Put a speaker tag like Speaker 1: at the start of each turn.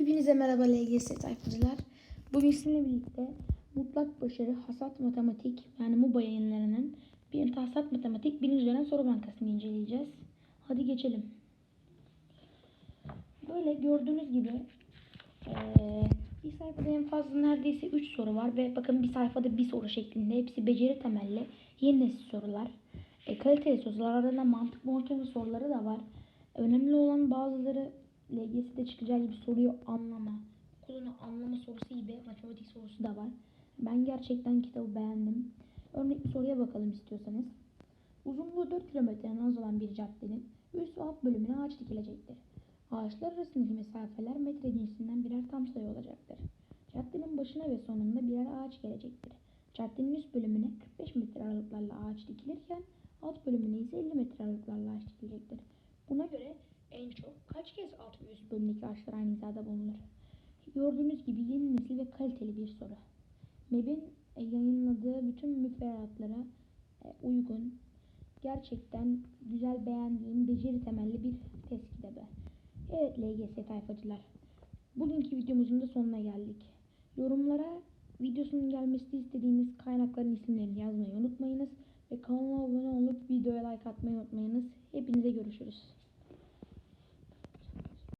Speaker 1: Hepinize merhaba LGS sayfacılar. Bugün sizinle birlikte mutlak başarı hasat matematik yani MUBA yayınlarının bir hasat matematik birinci dönem soru bankasını inceleyeceğiz. Hadi geçelim. Böyle gördüğünüz gibi bir sayfada en fazla neredeyse 3 soru var ve bakın bir sayfada bir soru şeklinde hepsi beceri temelli yeni nesil sorular. E, kaliteli sorular arasında mantık muhakeme soruları da var. Önemli olan bazıları LGS'de çıkacağı gibi soruyu anlama, okulunu anlama sorusu gibi matematik sorusu da var. Ben gerçekten kitabı beğendim. Örnek bir soruya bakalım istiyorsanız. Uzunluğu 4 kilometreden az olan bir caddenin üst ve alt bölümüne ağaç dikilecektir. Ağaçlar arasındaki mesafeler metre cinsinden birer tam sayı olacaktır. Caddenin başına ve sonunda birer ağaç gelecektir. Caddenin üst bölümüne 45 metre aralıklarla ağaç dikilirken alt bölümüne ise 50 metre aralıklarla ağaç dikilecektir. Buna göre en çok kaç kez alt ve üst bölümdeki ağaçlar aynı hizada bulunur? Gördüğünüz gibi yeni nesil ve kaliteli bir soru. MEB'in e, yayınladığı bütün müfredatlara e, uygun, gerçekten güzel beğendiğim beceri temelli bir test kitabı. Evet LGS tayfacılar. Bugünkü videomuzun da sonuna geldik. Yorumlara videosunun gelmesini istediğiniz kaynakların isimlerini yazmayı unutmayınız. Ve kanala abone olup videoya like atmayı unutmayınız. Hepinize görüşürüz.